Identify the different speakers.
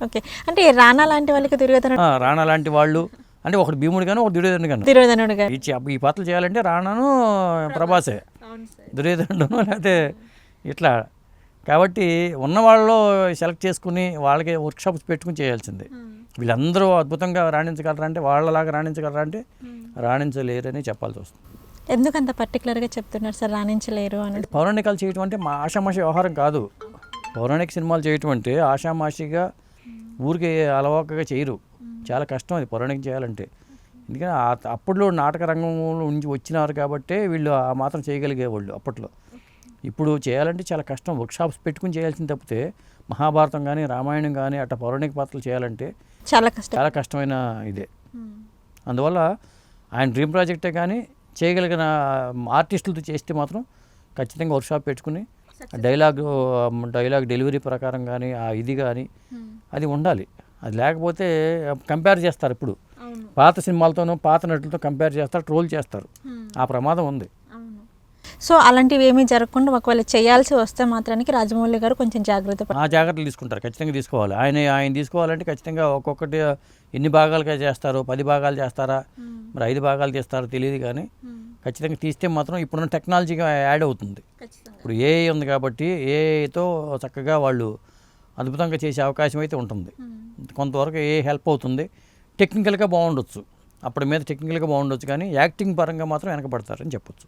Speaker 1: Okay. అంటే రానా లాంటి వాళ్ళకి దుర్యోధనుడు
Speaker 2: ఆ, రాణా లాంటి వాళ్ళు. అంటే ఒకటి భీముడు కానీ ఒకటి దుర్యోధనుడు కానీ
Speaker 1: దుర్యోధనుడు గారు.
Speaker 2: ఈ పాత్రలు చేయాలంటే రాణాను ప్రభాసే. దుర్యోధనుడు లేకపోతే ఇట్లా. కాబట్టి ఉన్న వాళ్ళలో సెలెక్ట్ చేసుకుని వాళ్ళకి వర్క్షాప్స్ పెట్టుకుని చేయాల్సిందే. వీళ్ళందరూ అద్భుతంగా రాణించగలరా అంటే వాళ్ళలాగా రాణించగలరా అంటే రాణించలేరని చెప్పాల్సి వస్తుంది.
Speaker 1: ఎందుకు అంత పర్టికులర్గా చెప్తున్నారు సార్ రాణించలేరు అని?
Speaker 2: అంటే పౌరాణికాలు చేయటం అంటే మా ఆషామాషి వ్యవహారం కాదు. పౌరాణిక సినిమాలు చేయటం అంటే ఆషామాషిగా ఊరికి అలవాకగా చేయరు. చాలా కష్టం అది పౌరాణికం చేయాలంటే. ఎందుకంటే అప్పట్లో నాటక రంగంలో నుంచి వచ్చినారు కాబట్టే వీళ్ళు ఆ మాత్రం చేయగలిగేవాళ్ళు అప్పట్లో. ఇప్పుడు చేయాలంటే చాలా కష్టం. వర్క్షాప్స్ పెట్టుకుని చేయాల్సింది తప్పితే మహాభారతం కానీ రామాయణం కానీ అట్లా పౌరాణిక పాత్రలు చేయాలంటే
Speaker 1: చాలా కష్టం.
Speaker 2: చాలా కష్టమైన ఇదే. అందువల్ల ఆయన డ్రీమ్ ప్రాజెక్టే కానీ చేయగలిగిన ఆర్టిస్టులతో చేస్తే మాత్రం ఖచ్చితంగా వర్క్షాప్ పెట్టుకుని డైలాగ్ డైలాగ్ డెలివరీ ప్రకారం కానీ ఆ ఇది కానీ అది ఉండాలి. అది లేకపోతే కంపేర్ చేస్తారు ఇప్పుడు. పాత సినిమాలతోనూ పాత నటులతో కంపేర్ చేస్తారు ట్రోల్ చేస్తారు. ఆ ప్రమాదం ఉంది.
Speaker 1: సో అలాంటివి ఏమీ జరగకుండా ఒకవేళ చేయాల్సి వస్తే మాత్రానికి రాజమౌళి గారు కొంచెం జాగ్రత్త
Speaker 2: ఆ జాగ్రత్తలు తీసుకుంటారు. ఖచ్చితంగా తీసుకోవాలి. ఆయన ఆయన తీసుకోవాలంటే ఖచ్చితంగా ఒక్కొక్కటి ఎన్ని భాగాలుగా చేస్తారు పది భాగాలు చేస్తారా మరి ఐదు భాగాలు చేస్తారో తెలియదు కానీ ఖచ్చితంగా తీస్తే మాత్రం ఇప్పుడున్న టెక్నాలజీగా యాడ్ అవుతుంది. ఇప్పుడు ఏఐ ఉంది కాబట్టి ఏఐతో చక్కగా వాళ్ళు అద్భుతంగా చేసే అవకాశం అయితే ఉంటుంది. కొంతవరకు ఏ హెల్ప్ అవుతుంది? టెక్నికల్గా బాగుండొచ్చు. అప్పటి మీద టెక్నికల్గా బాగుండొచ్చు కానీ యాక్టింగ్ పరంగా మాత్రం వెనకబడతారని చెప్పొచ్చు.